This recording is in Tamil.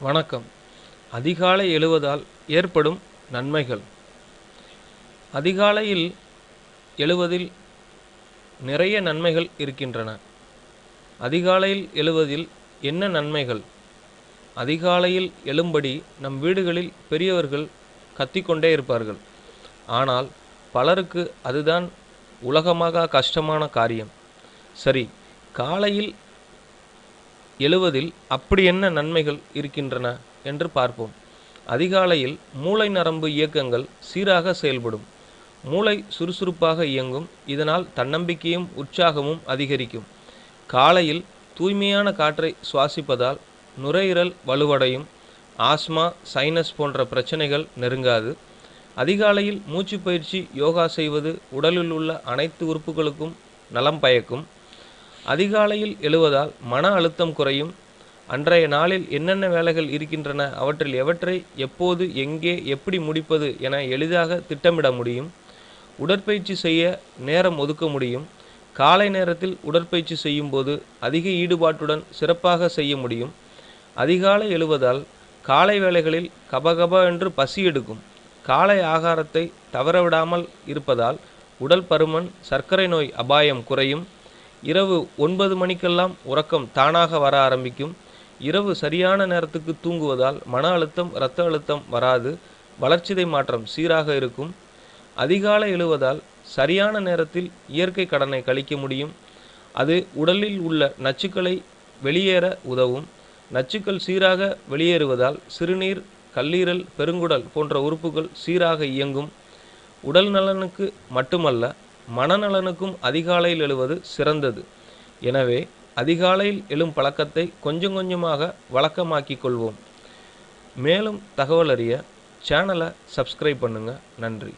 வணக்கம். அதிகாலை எழுவதால் ஏற்படும் நன்மைகள். அதிகாலையில் எழுவதில் நிறைய நன்மைகள் இருக்கின்றன. அதிகாலையில் எழுவதில் என்ன நன்மைகள்? அதிகாலையில் எழும்படி நம் வீடுகளில் பெரியவர்கள் கத்திக்கொண்டே இருப்பார்கள். ஆனால் பலருக்கு அதுதான் உலகமாக கஷ்டமான காரியம். சரி காலையில் எழுவதில் அப்படி என்ன நன்மைகள் இருக்கின்றன என்று பார்ப்போம். அதிகாலையில் மூளை நரம்பு இயக்கங்கள் சீராக செயல்படும். மூளை சுறுசுறுப்பாக இயங்கும். இதனால் தன்னம்பிக்கையும் உற்சாகமும் அதிகரிக்கும். காலையில் தூய்மையான காற்றை சுவாசிப்பதால் நுரையீரல் வலுவடையும். ஆஸ்மா சைனஸ் போன்ற பிரச்சனைகள் நெருங்காது. அதிகாலையில் மூச்சு பயிற்சி யோகா செய்வது உடலில் உள்ள அனைத்து உறுப்புகளுக்கும் நலம் பயக்கும். அதிகாலையில் எழுவதால் மன அழுத்தம் குறையும். அன்றைய நாளில் என்னென்ன வேலைகள் இருக்கின்றன அவற்றில் எவற்றை எப்போது எங்கே எப்படி முடிப்பது என எளிதாக திட்டமிட முடியும். உடற்பயிற்சி செய்ய நேரம் ஒதுக்க முடியும். காலை நேரத்தில் உடற்பயிற்சி செய்யும்போது அதிக ஈடுபாட்டுடன் சிறப்பாக செய்ய முடியும். அதிகாலை எழுவதால் காலை வேளைகளில் கபகப என்று பசி எடுக்கும். காலை ஆகாரத்தை தவறவிடாமல் இருப்பதால் உடல் பருமன் சர்க்கரை நோய் அபாயம் குறையும். இரவு ஒன்பது மணிக்கெல்லாம் உறக்கம் தானாக வர ஆரம்பிக்கும். இரவு சரியான நேரத்துக்கு தூங்குவதால் மன அழுத்தம் இரத்த அழுத்தம் வராது. வளர்ச்சிதை மாற்றம் சீராக இருக்கும். அதிகாலை எழுவதால் சரியான நேரத்தில் இயற்கை கடனை கழிக்க முடியும். அது உடலில் உள்ள நச்சுக்களை வெளியேற உதவும். நச்சுக்கள் சீராக வெளியேறுவதால் சிறுநீர் கல்லீரல் பெருங்குடல் போன்ற உறுப்புகள் சீராக இயங்கும். உடல் நலனுக்கு மட்டுமல்ல மனநலனுக்கும் அதிகாலையில் எழுவது சிறந்தது. எனவே அதிகாலையில் எழும் பழக்கத்தை கொஞ்சம் கொஞ்சமாக வழக்கமாக்கிக் கொள்வோம். மேலும் தகவல் அறிய சேனலை சப்ஸ்கிரைப் பண்ணுங்கள் நன்றி.